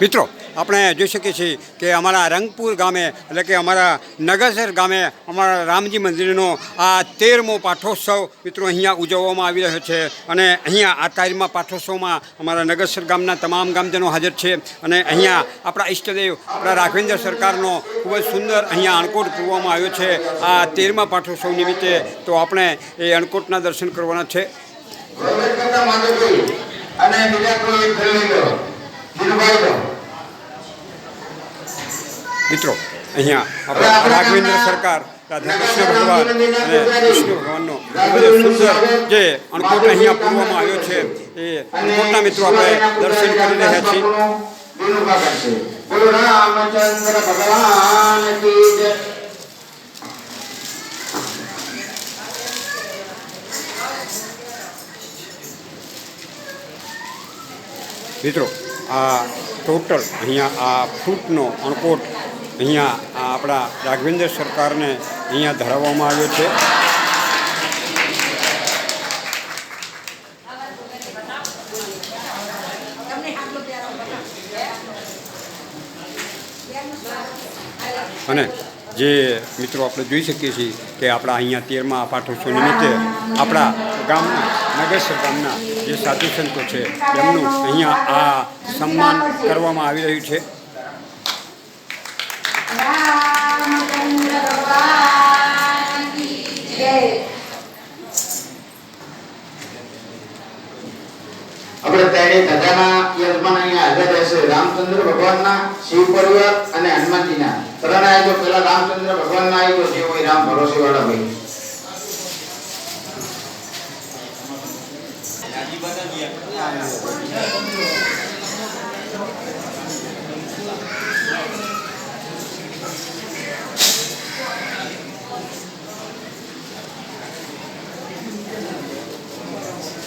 મિત્રો, આપણે જોઈ શકીએ છીએ કે અમારા રંગપુર ગામે, એટલે કે અમારા નગરસર ગામે, અમારા રામજી મંદિરનો આ તેરમો પાઠોત્સવ મિત્રો અહીંયા ઉજવવામાં આવી રહ્યો છે. અને અહીંયા આ તારીમાં પાઠોત્સવમાં અમારા નગરસર ગામના તમામ ગામજનો હાજર છે. અને અહીંયા આપણા ઈષ્ટદેવ, આપણા રાઘવેન્દ્ર સરકારનો ખૂબ જ સુંદર અહીંયા અણકોટ પૂરવામાં આવ્યો છે આ તેરમા પાઠોત્સવ નિમિત્તે. તો આપણે એ અણકોટના દર્શન કરવાના છે. અને બીજા કોઈ મિત્રો અહીંયા આપણા રાઘવેન્દ્ર સરકાર રાધા કૃષ્ણ ભગવાન અને કૃષ્ણ ભગવાનનો ખૂબ જ સુંદર જે અણકોટ અહીંયા પૂરવામાં આવ્યો છે એ અણકોટના મિત્રો આપણે દર્શન કરી રહ્યા છીએ. બોલો રામચંદ્ર ભગવાન કી જય. મિત્રો આ ટોટલ અહીંયા આ ફ્રૂટનો અણકોટ અહીંયા આ આપણા રાઘવેન્દ્ર સરકારને અહીંયા ધરાવવામાં આવ્યો છે. અને જે મિત્રો આપણે જોઈ શકીએ છીએ કે આપણા અહીંયા તેરમા પાઠોત્સવ નિમિત્તે આપણા ગામના નગરસર ગામના જે સાધુ સંતો છે તેમનું અહીંયા આ સન્માન કરવામાં આવી રહ્યું છે. આપણે ત્યારે દાદાના યજમાન અહીંયા હાજર રહેશે. રામચંદ્ર ભગવાનના શિવ પરિવાર અને હનુમાનજીના. ત્રણ આયો પેલા રામચંદ્ર ભગવાનના આયો જે હોય રામ ભરોસે વાળા ભાઈ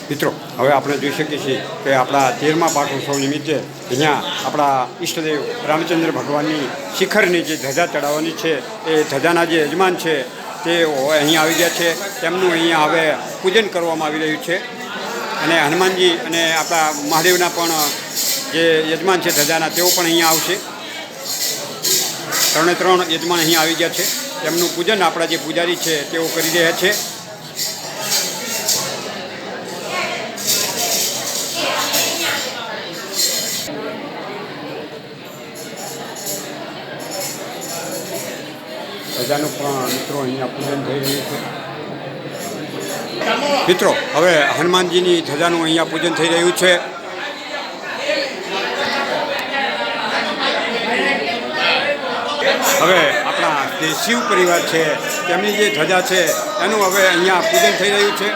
મિત્રો, હવે આપણે જોઈ શકીએ છીએ કે આપણા તેરમા પાઠોત્સવ નિમિત્તે અહીંયા આપણા ઈષ્ટદેવ રામચંદ્ર ભગવાનની શિખરની જે ધજા ચડાવવાની છે, એ ધજાના જે યજમાન છે, તે અહીંયા આવી ગયા છે. તેમનું અહીંયા હવે પૂજન કરવામાં આવી રહ્યું છે. અને હનુમાનજી અને આપણા મહાદેવના પણ જે યજમાન છે ધજાના, તેઓ પણ અહીંયા આવશે. ત્રણે ત્રણ યજમાન અહીંયા આવી ગયા છે. તેમનું પૂજન આપણા જે પૂજારી છે, તેઓ કરી રહ્યા છે. પ્રજાનું પણ મિત્રો અહીંયા પૂજન થઈ રહ્યું છે. મિત્રો, હવે હનુમાનજીની ધજાનું અહીંયા પૂજન થઈ રહ્યું છે. હવે આપણા જે શિવ પરિવાર છે, તેમની જે ધજા છે, એનું હવે અહીંયા પૂજન થઈ રહ્યું છે.